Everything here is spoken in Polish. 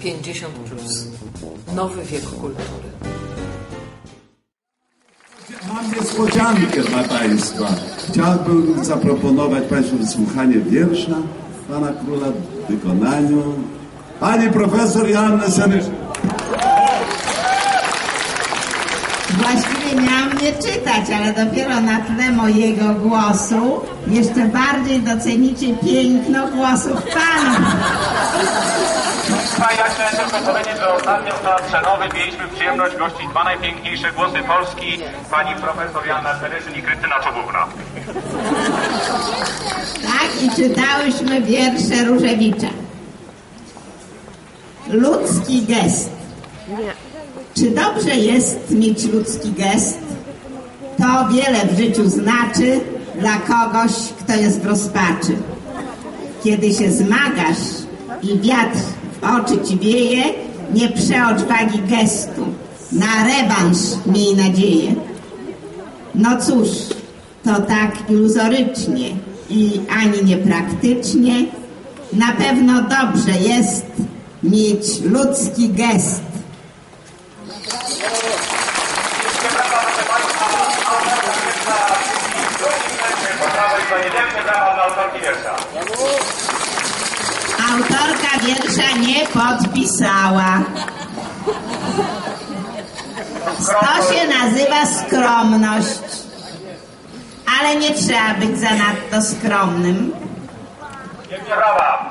50 plus. Nowy wiek kultury. Mam niespodziankę dla Państwa. Chciałbym zaproponować Państwu wysłuchanie wiersza Pana Króla w wykonaniu Pani Profesor Joanny Senyszyn. Właściwie miałam nie czytać, ale dopiero na tle mojego głosu jeszcze bardziej docenicie piękno głosów panów. A ja chciałem tylko powiedzieć, że ostatnio w mieliśmy przyjemność gościć dwa najpiękniejsze głosy Polski, pani profesor Joanna Seryszyn i Krystyna Czobówna. Tak, i czytałyśmy wiersze Różewicza. Ludzki gest. Czy dobrze jest mieć ludzki gest? To wiele w życiu znaczy dla kogoś, kto jest w rozpaczy. Kiedy się zmagasz i wiatr oczy ci wieje, nie przeocz gestu. Na rewanż miej nadzieję. No cóż, to tak iluzorycznie i ani niepraktycznie. Na pewno dobrze jest mieć ludzki gest. Zajedziemy temat na autorki wiersza. Autorka wiersza nie podpisała. To się nazywa skromność. Ale nie trzeba być zanadto skromnym. Brawa.